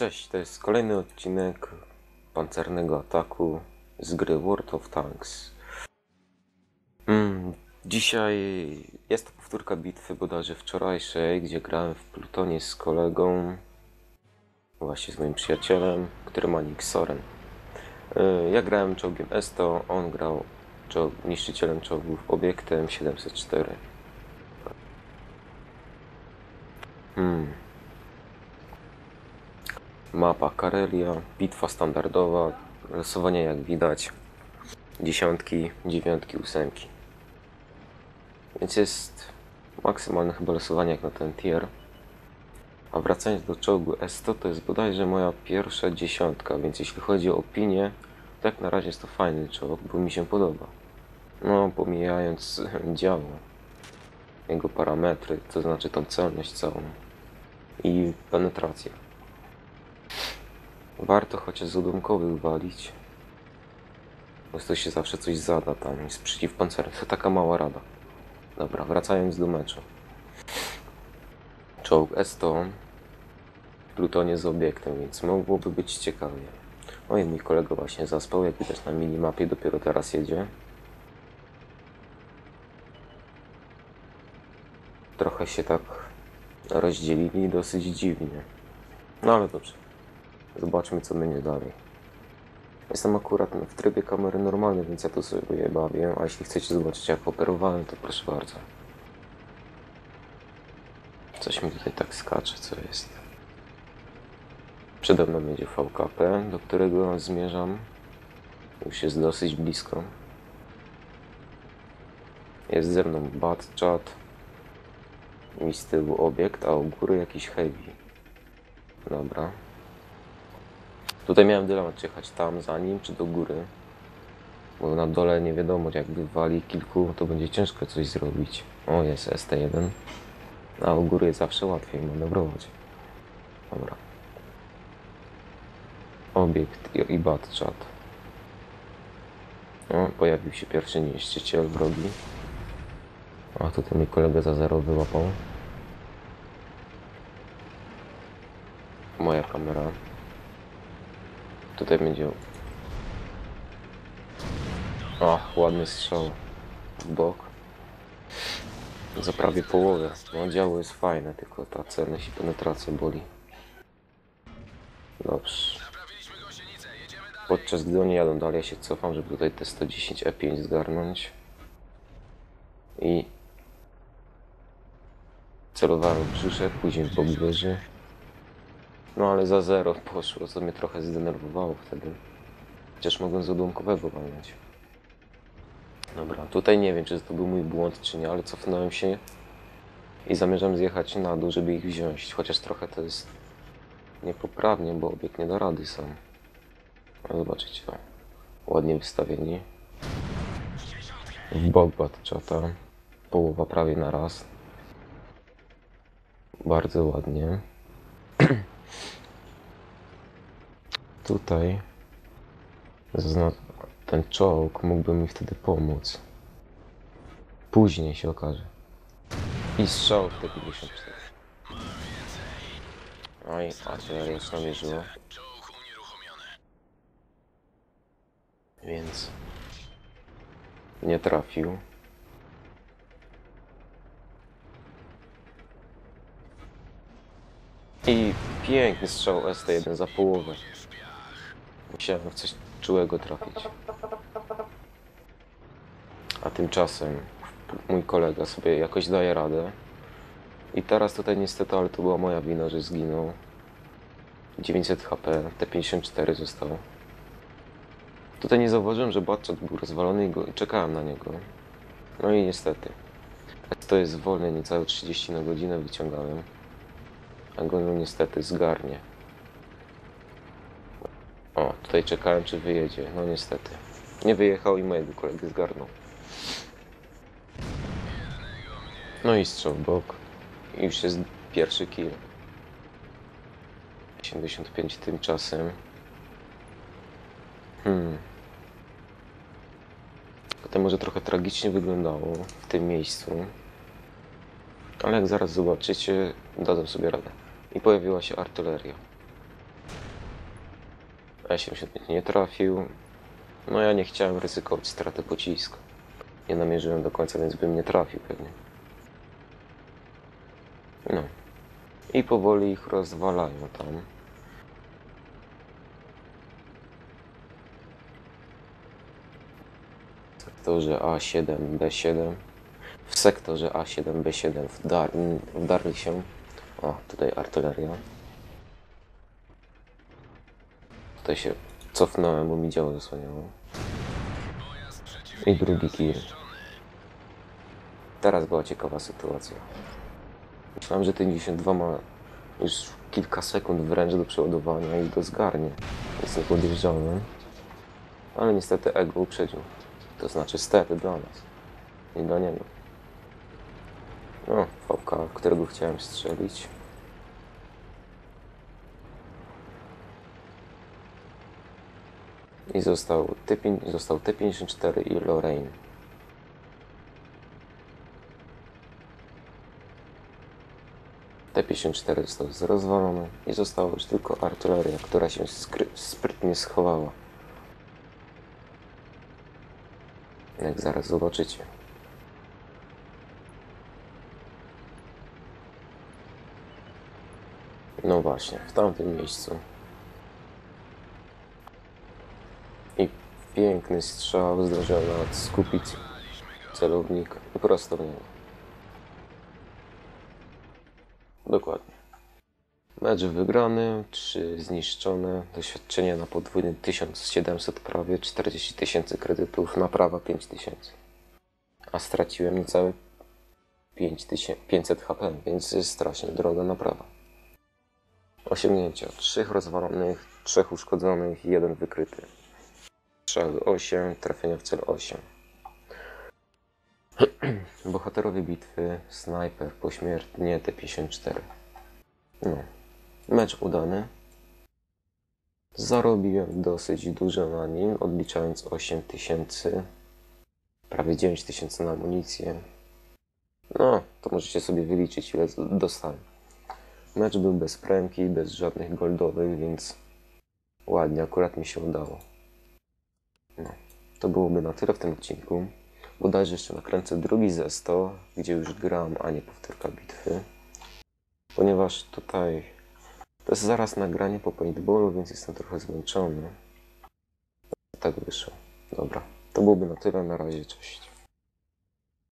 Cześć, to jest kolejny odcinek pancernego ataku z gry World of Tanks. Mm, dzisiaj jest to powtórka bitwy bodajże wczorajszej, gdzie grałem w plutonie z kolegą, właśnie z moim przyjacielem, który ma nick Soren. Y, Ja grałem czołgiem Esto, on grał czoł- niszczycielem czołgów obiektem 704. Hmm. Mapa Karelia, bitwa standardowa, losowanie jak widać, dziesiątki, dziewiątki, ósemki. Więc jest maksymalne chyba losowanie jak na ten tier. A wracając do czołgu S100, to jest bodajże moja pierwsza dziesiątka, więc jeśli chodzi o opinię, to jak na razie jest to fajny czołg, bo mi się podoba. No, pomijając działo, jego parametry, to znaczy tą celność całą i penetrację. Warto chociaż z odłamkowych walić. Po prostu się zawsze coś zada tam. Jest przeciwpancerny. To taka mała rada. Dobra, wracając do meczu. Czołg S100 w plutonie z obiektem, więc mogłoby być ciekawie. Oj, mój kolega właśnie zaspał, jak widać na minimapie, dopiero teraz jedzie. Trochę się tak rozdzielili dosyć dziwnie. No ale dobrze. Zobaczmy, co będzie dalej. Jestem akurat w trybie kamery normalnej, więc ja tu sobie bawię, a jeśli chcecie zobaczyć, jak operowałem, to proszę bardzo. Coś mi tutaj tak skacze, co jest. Przede mną będzie VKP, do którego zmierzam. Już jest dosyć blisko. Jest ze mną Batchat i z tyłu obiekt, a u góry jakiś heavy. Dobra. Tutaj miałem dylemat, czy jechać tam za nim, czy do góry. Bo na dole nie wiadomo, jak wywali kilku, to będzie ciężko coś zrobić. O, jest ST1. A u góry jest zawsze łatwiej manewrować. Dobra. Obiekt i, i batchat. O, pojawił się pierwszy niszczyciel wrogi. A tutaj mój kolega za zero wyłapał. Moja kamera. Tutaj będzie. O, ładny strzał w bok. Za prawie połowę. No, działo jest fajne, tylko ta celność i penetracja boli. Dobrze. Podczas gdy oni jadą dalej, ja się cofam, żeby tutaj te 110 E5 zgarnąć. I celowałem brzuszek, później w bok. No ale za zero poszło, co mnie trochę zdenerwowało wtedy. Chociaż mogłem z odłamkowego walnąć. Dobra, tutaj nie wiem, czy to był mój błąd, czy nie, ale cofnąłem się i zamierzam zjechać na dół, żeby ich wziąć. Chociaż trochę to jest niepoprawnie, bo obiekt nie da rady sam. No zobaczycie, ładnie wystawieni. W bok batchata. Połowa prawie na raz. Bardzo ładnie. Tutaj ten czołg mógłby mi wtedy pomóc. Później się okaże. I strzał w te 54. Oj, artyleria już namierzyło. Więc nie trafił. I piękny strzał ST1 za połowę. Musiałem w coś czułego trafić. A tymczasem mój kolega sobie jakoś daje radę. I teraz tutaj niestety, ale to była moja wina, że zginął. 900 HP, T54 został. Tutaj nie zauważyłem, że Batchat był rozwalony i, go, i czekałem na niego. No i niestety. To jest wolne, niecałe 30 na godzinę wyciągałem. A go no niestety zgarnie. O, tutaj czekałem, czy wyjedzie. No niestety. Nie wyjechał i mojego kolegę zgarnął. No i strzał w bok. I już jest pierwszy kill. 85 tymczasem. Hmm. Potem może trochę tragicznie wyglądało w tym miejscu. Ale jak zaraz zobaczycie, dadzą sobie radę. I pojawiła się artyleria. E75 nie trafił. No ja nie chciałem ryzykować straty pocisku. Nie namierzyłem do końca, więc bym nie trafił pewnie. No. I powoli ich rozwalają tam. W sektorze A7, B7. W sektorze A7, B7 wdar wdarli się. O, tutaj artyleria. Tutaj się cofnąłem, bo mi działo zasłaniało. I drugi kill. Teraz była ciekawa sytuacja. Myślałem, że ten 92 ma już kilka sekund wręcz do przeładowania i go zgarnie. Więc nie. Ale niestety ego uprzedził. To znaczy stety dla nas. Nie dla niego. No, fałka, którego chciałem strzelić. I został, T5, został T54 i Lorraine. T54 został rozwalony i została już tylko artyleria, która się sprytnie schowała. Jak zaraz zobaczycie. No właśnie, w tamtym miejscu. I piękny strzał zdążyłem nawet skupić celownik prosto w niego. Dokładnie. Mecz wygrany, 3 zniszczone, doświadczenie na podwójny 1700 prawie, 40 tysięcy kredytów, naprawa 5000. A straciłem niecałe 5500 HP, więc jest strasznie droga naprawa. Osiągnięcia. Trzech rozwalonych, trzech uszkodzonych i jeden wykryty. Strzały 8, trafienia w cel 8. Bohaterowie bitwy, snajper, pośmiertnie T54. No. Mecz udany. Zarobiłem dosyć dużo na nim, odliczając 8 tysięcy. Prawie 9 tysięcy na amunicję. No, to możecie sobie wyliczyć ile dostałem. Mecz był bez premki, bez żadnych goldowych, więc ładnie, akurat mi się udało. No, to byłoby na tyle w tym odcinku. Bodajże jeszcze nakręcę drugi ze 100, gdzie już gram, a nie powtórka bitwy. Ponieważ tutaj to jest zaraz nagranie po paintballu, więc jestem trochę zmęczony. Tak wyszło. Dobra, to byłoby na tyle. Na razie, cześć.